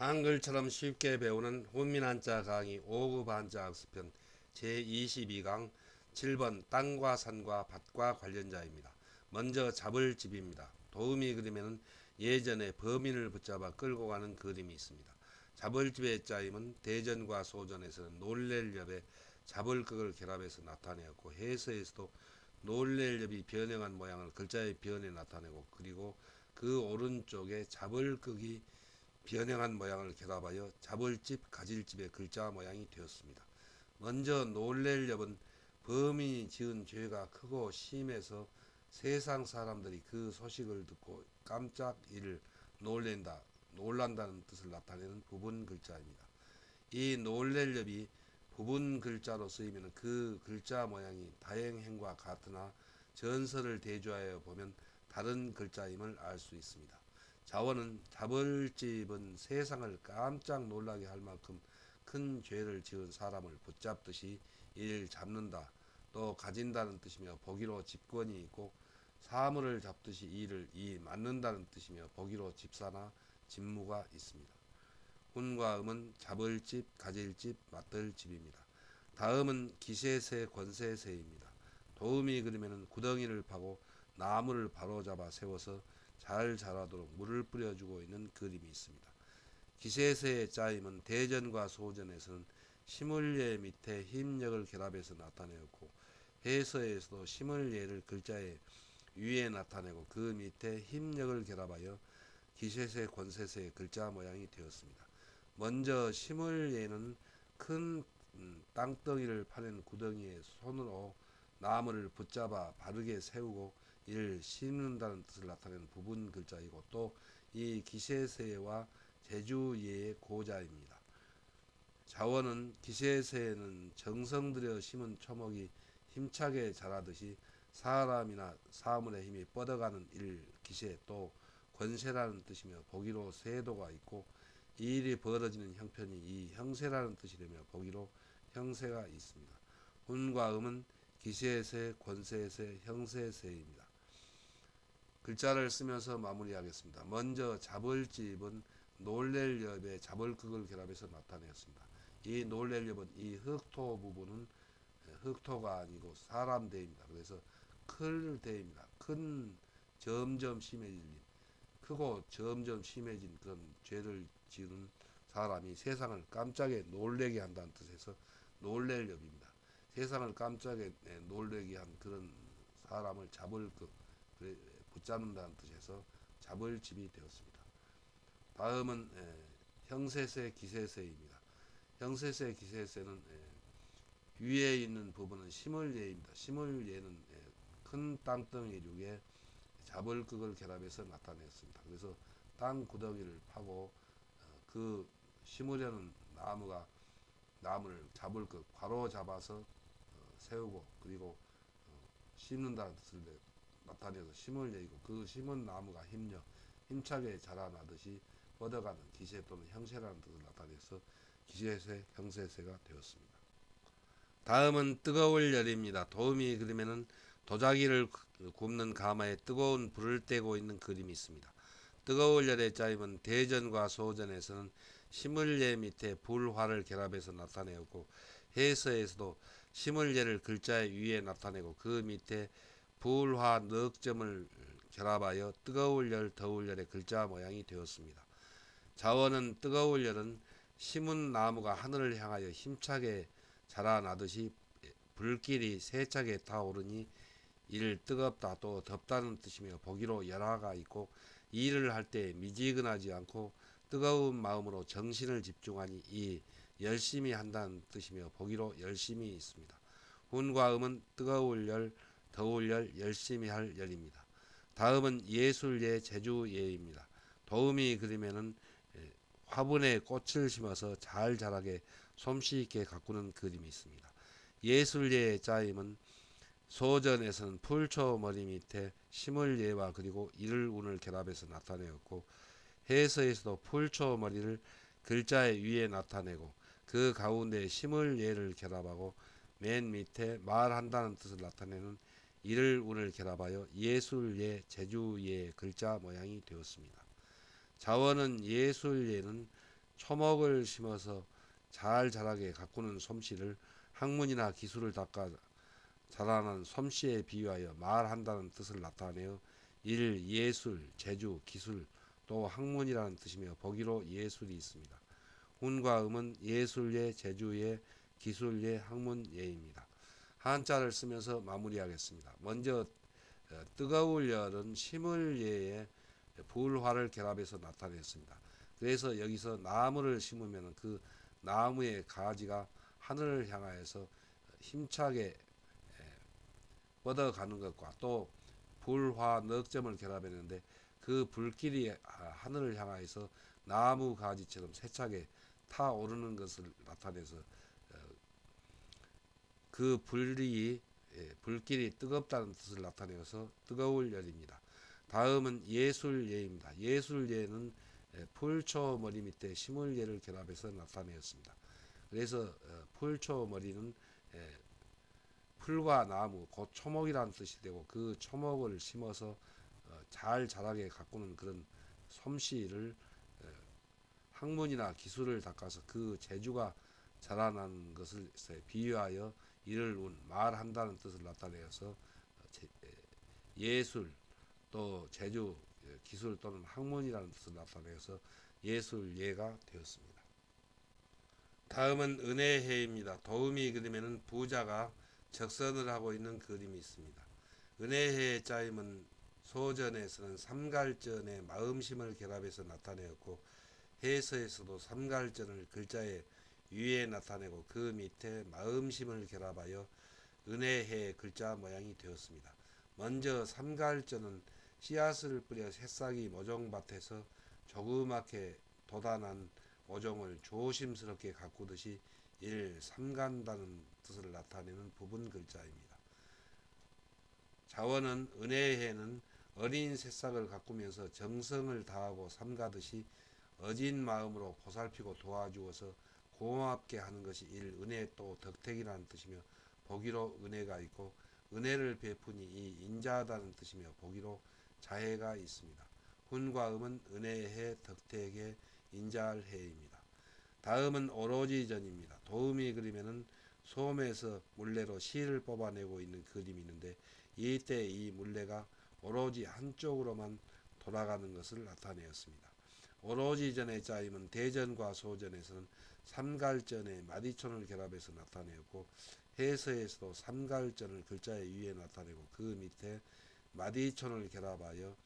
한글처럼 쉽게 배우는 훈민한자 강의 5급 한자 학습편 제22강 7번 땅과 산과 밭과 관련자입니다. 먼저 잡을 집입니다. 도우미 그림에는 예전에 범인을 붙잡아 끌고 가는 그림이 있습니다. 잡을 집의 짜임은 대전과 소전에서는 놀랠 엽에 잡을 극을 결합해서 나타내었고 해서에서도 놀랠 엽이 변형한 모양을 글자의 변에 나타내고 그리고 그 오른쪽에 잡을 극이 변형한 모양을 결합하여 잡을집, 가질집의 글자 모양이 되었습니다. 먼저 놀랠 엽은 범인이 지은 죄가 크고 심해서 세상 사람들이 그 소식을 듣고 깜짝 이를 놀랜다, 놀란다는 뜻을 나타내는 부분 글자입니다. 이 놀랠 엽이 부분 글자로 쓰이면 그 글자 모양이 다행행과 같으나 전설을 대조하여 보면 다른 글자임을 알 수 있습니다. 자원은 잡을집은 세상을 깜짝 놀라게 할 만큼 큰 죄를 지은 사람을 붙잡듯이 이를 잡는다. 또 가진다는 뜻이며 보기로 집권이 있고 사물을 잡듯이 이를 이 맞는다는 뜻이며 보기로 집사나 집무가 있습니다. 훈과 음은 잡을집, 가질집, 맞들집입니다. 다음은 기세세, 권세세입니다. 도움이 그리면 구덩이를 파고 나무를 바로잡아 세워서 잘 자라도록 물을 뿌려주고 있는 그림이 있습니다. 기세세의 짜임은 대전과 소전에서는 시물예 밑에 힘력을 결합해서 나타내었고 해서에서도 시물예를 글자의 위에 나타내고 그 밑에 힘력을 결합하여 기세세 권세세의 글자 모양이 되었습니다. 먼저 시물예는 큰 음, 땅덩이를 파낸 구덩이에 손으로 나무를 붙잡아 바르게 세우고 이를 심는다는 뜻을 나타내는 부분 글자이고 또 이 기세세와 제주예의 고자입니다. 자원은 기세세에는 정성 들여 심은 초목이 힘차게 자라듯이 사람이나 사물의 힘이 뻗어가는 일 기세 또 권세라는 뜻이며 보기로 세도가 있고 이 일이 벌어지는 형편이 이 형세라는 뜻이라며 보기로 형세가 있습니다. 훈과 음은 기세세, 권세세, 형세세입니다. 글자를 쓰면서 마무리하겠습니다. 먼저 잡을집은 놀랠 엽에 잡을극을 결합해서 나타내었습니다. 이 놀랠 엽은 이 흑토 부분은 흑토가 아니고 사람 대입니다. 그래서 클 대입니다. 큰 점점 심해진 크고 점점 심해진 그런 죄를 지은 사람이 세상을 깜짝에 놀래게 한다는 뜻에서 놀랠 엽입니다. 세상을 깜짝에 놀래게 한 그런 사람을 잡을 그 붙잡는다는 뜻에서 잡을 집이 되었습니다. 다음은 에, 형세세 기세세입니다. 형세세 기세세는 에, 위에 있는 부분은 심을예입니다. 심을예는 에, 큰 땅덩이 중에 잡을 극을 결합해서 나타냈습니다. 그래서 땅 구덩이를 파고 어, 그 심으려는 나무가 나무를 잡을 극 바로 잡아서 어, 세우고 그리고 어, 심는다는 뜻을 나타내서 심을 얘기고 그 심은 나무가 힘력 힘차게 자라나듯이 뻗어가는 기세 또는 형세라는 뜻을 나타내서 기세세 형세세가 되었습니다. 다음은 뜨거울 열입니다. 도움이 그림에는 도자기를 굽는 가마에 뜨거운 불을 떼고 있는 그림이 있습니다. 뜨거울 열의 짜임은 대전과 소전에서는 심을예 밑에 불화를 결합해서 나타내었고 해서에서도 심을예를 글자 위에 나타내고 그 밑에 불화 넉점을 결합하여 뜨거울 열, 더울 열의 글자 모양이 되었습니다. 자원은 뜨거울 열은 심은 나무가 하늘을 향하여 힘차게 자라나듯이 불길이 세차게 타오르니 이를 뜨겁다 또 덥다는 뜻이며 보기로 열화가 있고 일을 할 때 미지근하지 않고 뜨거운 마음으로 정신을 집중하니 이 열심히 한다는 뜻이며 보기로 열심히 있습니다. 훈과 음은 뜨거울 열, 더울 열, 열심히 할 열입니다. 다음은 예술예, 제주예입니다. 도움이 그림에는 예, 화분에 꽃을 심어서 잘 자라게 솜씨 있게 가꾸는 그림이 있습니다. 예술예의 짜임은 소전에서는 풀초 머리 밑에 심을 예와 그리고 이를 운을 결합해서 나타내었고 해서에서도 풀초 머리를 글자의 위에 나타내고 그 가운데 심을 예를 결합하고 맨 밑에 말한다는 뜻을 나타내는 이를 운을 결합하여 예술예, 제주예 글자 모양이 되었습니다. 자원은 예술예는 초목을 심어서 잘 자라게 가꾸는 솜씨를 학문이나 기술을 닦아 자라는 솜씨에 비유하여 말한다는 뜻을 나타내어 일, 예술, 제주, 기술, 또 학문이라는 뜻이며 보기로 예술이 있습니다. 훈과 음은 예술예, 제주예, 기술예, 학문예입니다. 한자를 쓰면서 마무리하겠습니다. 먼저 어, 뜨거울 열은 심을 예에 불화를 결합해서 나타냈습니다. 그래서 여기서 나무를 심으면 그 나무의 가지가 하늘을 향하여서 힘차게 뻗어가는 것과 또 불화 넉점을 결합했는데 그 불길이 하늘을 향하여서 나무 가지처럼 세차게 타오르는 것을 나타내서 어, 그 불이 예, 불길이 뜨겁다는 뜻을 나타내어서 뜨거울 열입니다. 다음은 예술예입니다. 예술예는 예, 풀초 머리 밑에 심을예를 결합해서 나타내었습니다. 그래서 어, 풀초 머리는 예, 풀과 나무, 곧 초목이라는 뜻이 되고 그 초목을 심어서 어, 잘 자라게 가꾸는 그런 솜씨를 학문이나 기술을 닦아서 그 재주가 자라나는 것을 비유하여 이를 운 말한다는 뜻을 나타내어서 예술 또 제주 기술 또는 학문이라는 뜻을 나타내어서 예술예가 되었습니다. 다음은 은혜해입니다. 도우미 그림에는 부자가 적선을 하고 있는 그림이 있습니다. 은혜해의 짜임은 소전에서는 삼갈전의 마음심을 결합해서 나타내었고 해서에서도 삼갈전을 글자에 위에 나타내고 그 밑에 마음심을 결합하여 은혜해 글자 모양이 되었습니다. 먼저 삼갈전은 씨앗을 뿌려 새싹이 모종밭에서 조그맣게 돋아난 모종을 조심스럽게 가꾸듯이 일 삼간다는 뜻을 나타내는 부분 글자입니다. 자원은 은혜해는 어린 새싹을 가꾸면서 정성을 다하고 삼가듯이 어진 마음으로 보살피고 도와주어서 고맙게 하는 것이 일 은혜 또 덕택이라는 뜻이며 보기로 은혜가 있고 은혜를 베푸니 이 인자하다는 뜻이며 보기로 자해가 있습니다. 훈과 음은 은혜의 덕택의 인자할 해입니다. 다음은 오로지 전입니다. 도움이 그림에는 솜에서 물레로 실을 뽑아내고 있는 그림이 있는데 이때 이 물레가 오로지 한쪽으로만 돌아가는 것을 나타내었습니다. 오로지 전의 짜임은 대전과 소전에서는 삼갈전의 마디촌을 결합해서 나타내었고 해서에서도 삼갈전을 글자의 위에 나타내고 그 밑에 마디촌을 결합하여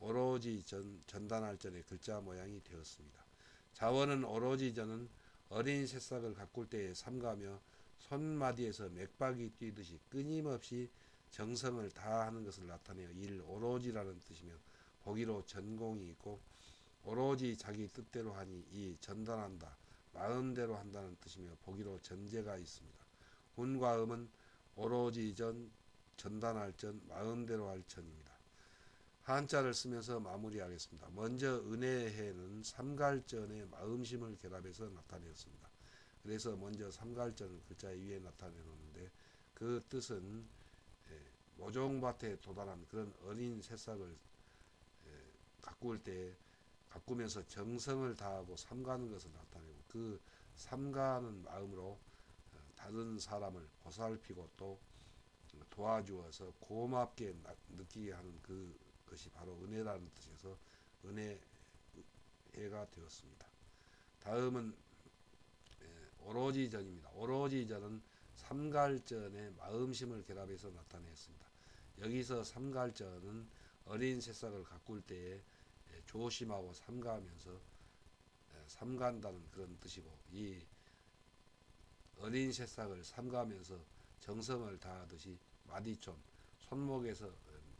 오로지 전, 전단할 전의 글자 모양이 되었습니다. 자원은 오로지 전은 어린 새싹을 가꿀 때에 삼가며 손마디에서 맥박이 뛰듯이 끊임없이 정성을 다하는 것을 나타내어 일 오로지라는 뜻이며 보기로 전공이 있고 오로지 자기 뜻대로 하니 이 전단한다 마음대로 한다는 뜻이며 보기로 전제가 있습니다. 운과 음은 오로지 전 전단할 전 마음대로 할 전입니다. 한자를 쓰면서 마무리하겠습니다. 먼저 은혜해는 삼갈전의 마음심을 결합해서 나타내었습니다. 그래서 먼저 삼갈전을 글자 위에 나타내 놓는데 그 뜻은 예, 모종밭에 도달한 그런 어린 새싹을 예, 가꾸을 때 가꾸면서 정성을 다하고 삼가는 것을 나타내고 그 삼가는 마음으로 어, 다른 사람을 보살피고 또 도와주어서 고맙게 느끼게 하는 그 것이 바로 은혜라는 뜻에서 은혜가 되었습니다. 다음은 오로지 전입니다. 오로지 전은 삼갈전의 마음심을 결합해서 나타냈습니다. 여기서 삼갈전은 어린 새싹을 가꿀 때에 조심하고 삼가하면서 삼간다는 그런 뜻이고 이 어린 새싹을 삼가하면서 정성을 다하듯이 마디촌 손목에서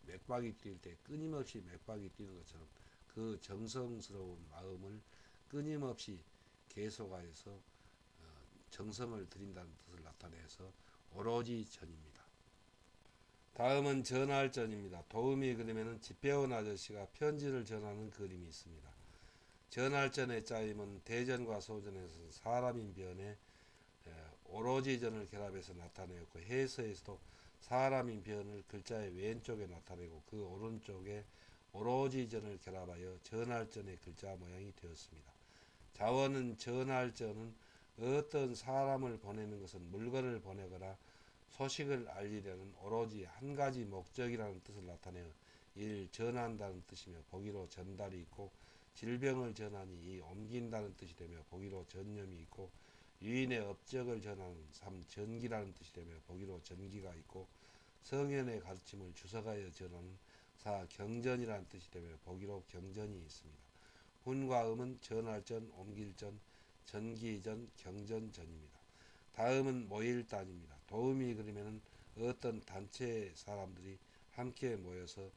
맥박이 뛸 때 끊임없이 맥박이 뛰는 것처럼 그 정성스러운 마음을 끊임없이 계속하여서 어, 정성을 드린다는 뜻을 나타내서 오로지 전입니다. 다음은 전할 전입니다. 도우미 그림에는 집배원 아저씨가 편지를 전하는 그림이 있습니다. 전할전의 짜임은 대전과 소전에서 사람인 변에 오로지 전을 결합해서 나타내었고 해서에서도 사람인 변을 글자의 왼쪽에 나타내고 그 오른쪽에 오로지 전을 결합하여 전할전의 글자 모양이 되었습니다. 자원은 전할 저는 어떤 사람을 보내는 것은 물건을 보내거나 소식을 알리려는 오로지 한 가지 목적이라는 뜻을 나타내어 일 전한다는 뜻이며 보기로 전달이 있고 질병을 전하니 이 옮긴다는 뜻이 되며 보기로 전염이 있고 유인의 업적을 전하는 삼 전기라는 뜻이 되며 보기로 전기가 있고 성현의 가르침을 주석하여 전하는 사 경전이라는 뜻이 되며 보기로 경전이 있습니다. 훈과 음은 전할 전, 옮길 전, 전기 전, 경전 전입니다. 다음은 모일 단입니다. 도움이 그러면은 어떤 단체 사람들이 함께 모여서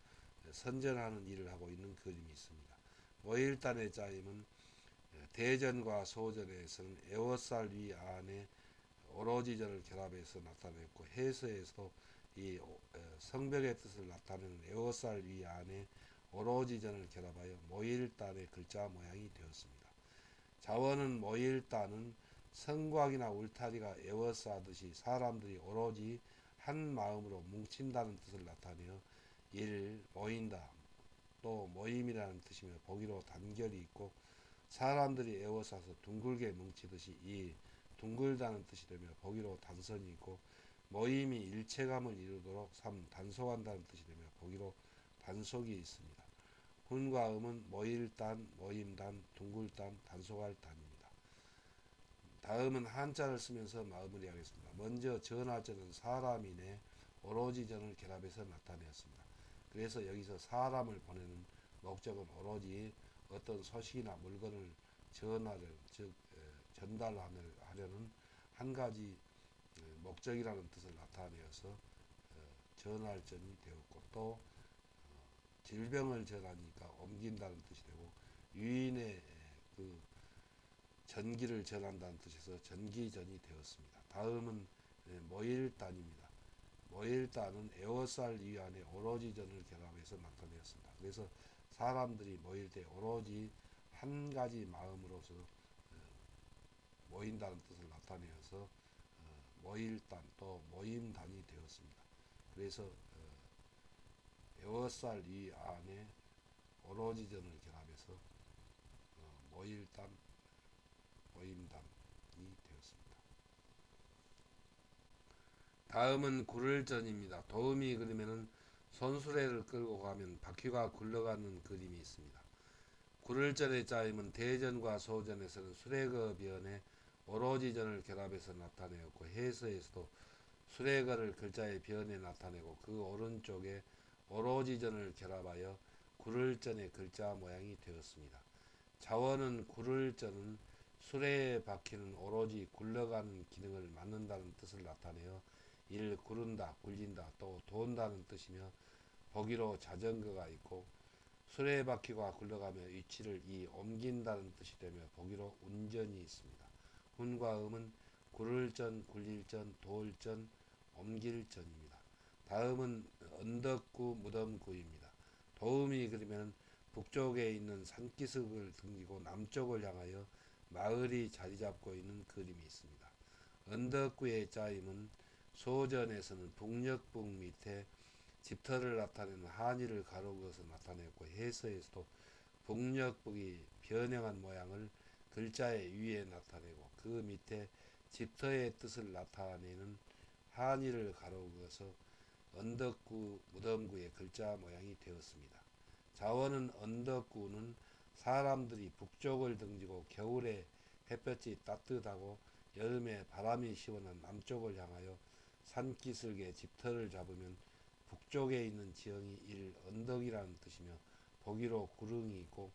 선전하는 일을 하고 있는 그림이 있습니다. 모일단의 짜임은 대전과 소전에서는 에워쌀 위 안에 오로지전을 결합해서 나타냈고 해서에서 이 성벽의 뜻을 나타내는 에워쌀 위 안에 오로지전을 결합하여 모일단의 글자 모양이 되었습니다. 자원은 모일단은 성곽이나 울타리가 에워싸듯이 사람들이 오로지 한 마음으로 뭉친다는 뜻을 나타내어 일 모인다 또 모임이라는 뜻이며 보기로 단결이 있고 사람들이 에워싸서 둥글게 뭉치듯이 이 둥글다는 뜻이 되며 보기로 단선이 있고 모임이 일체감을 이루도록 삼 단속한다는 뜻이 되며 보기로 단속이 있습니다. 훈과 음은 모일단, 모임단, 둥글단, 단속할 단입니다. 다음은 한자를 쓰면서 마무리하겠습니다. 먼저 전하전은 사람이내 오로지 전을 결합해서 나타내었습니다. 그래서 여기서 사람을 보내는 목적은 오로지 어떤 소식이나 물건을 전하를 즉 전달하려는 한 가지 목적이라는 뜻을 나타내어서 전할 전이 되었고 또 질병을 전하니까 옮긴다는 뜻이 되고 유인의 그 전기를 전한다는 뜻에서 전기전이 되었습니다. 다음은 모일단입니다. 모일단은 에워쌀 위안에 오로지 전을 결합해서 나타내었습니다. 그래서 사람들이 모일 때 오로지 한 가지 마음으로서 모인다는 뜻을 나타내어서 모일단 또 모임단이 되었습니다. 그래서 에워쌀 위 안에 오로지 전을 결합해서 모일단 모임단이 되었습니다. 다음은 굴을전입니다. 도움이 그러면은 손수레를 끌고 가면 바퀴가 굴러가는 그림이 있습니다. 굴을전의 짜임은 대전과 소전에서는 수레거 변에 오로지 전을 결합해서 나타내었고 해서에서도 수레거를 글자의 변에 나타내고 그 오른쪽에 오로지 전을 결합하여 굴을전의 글자 모양이 되었습니다. 자원은 굴을전은 수레에 박히는 오로지 굴러가는 기능을 맡는다는 뜻을 나타내어 일 구른다, 굴린다, 또 돈다는 뜻이며 보기로 자전거가 있고 박히고 굴러가며 위치를 이 옮긴다는 뜻이 되며 보기로 운전이 있습니다. 훈과 음은 굴을전, 굴릴 전, 도을전, 옮길 전입니다. 다음은 언덕구, 무덤구입니다. 도움이 그러면 북쪽에 있는 산기슭을 등지고 남쪽을 향하여 마을이 자리 잡고 있는 그림이 있습니다. 언덕구의 짜임은 소전에서는 북녘북 밑에 집터를 나타내는 한이를 가로그어서 나타냈고 해서에서도 북녘북이 변형한 모양을 글자의 위에 나타내고 그 밑에 집터의 뜻을 나타내는 한이를 가로그어서 언덕구 무덤구의 글자 모양이 되었습니다. 자원은 언덕구는 사람들이 북쪽을 등지고 겨울에 햇볕이 따뜻하고 여름에 바람이 시원한 남쪽을 향하여 산기슭에 집터를 잡으면 북쪽에 있는 지형이 일 언덕이라는 뜻이며 보기로 구릉이 있고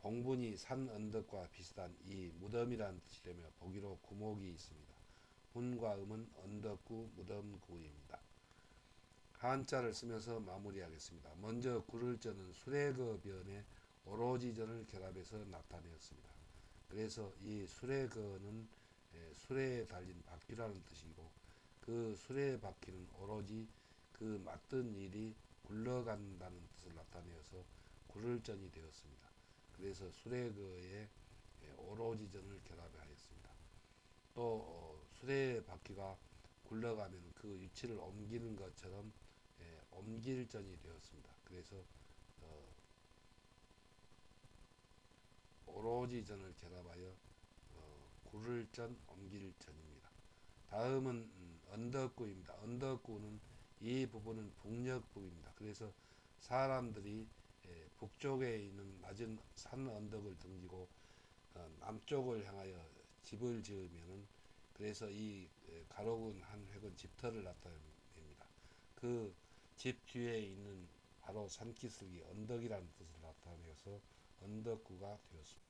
봉분이 산 언덕과 비슷한 이 무덤이라는 뜻이 되며 보기로 구목이 있습니다. 훈과 음은 언덕구 무덤구입니다. 한자를 쓰면서 마무리하겠습니다. 먼저 구를전은 수레거변에 오로지전을 결합해서 나타내었습니다. 그래서 이 수레거는 수레에 달린 바퀴라는 뜻이고 그 수레의 바퀴는 오로지 그 맡은 일이 굴러간다는 뜻을 나타내어서 굴을전이 되었습니다. 그래서 수레거에 오로지전을 결합하였습니다. 또 어, 수레 바퀴가 굴러가면 그 위치를 옮기는 것처럼 옮길전이 되었습니다. 그래서 어, 오로지 전을 결합하여 어, 굴을 전 옮길 전입니다. 다음은 음, 언덕구입니다. 언덕구는 이 부분은 북녘부입니다. 그래서 사람들이 예, 북쪽에 있는 낮은 산 언덕을 등지고 어, 남쪽을 향하여 집을 지으면은 그래서 이 에, 가로군 한 획은 집터를 나타냅니다. 그 집 뒤에 있는 바로 산기슭이 언덕이라는 뜻을 나타내서 언덕구가 되었습니다.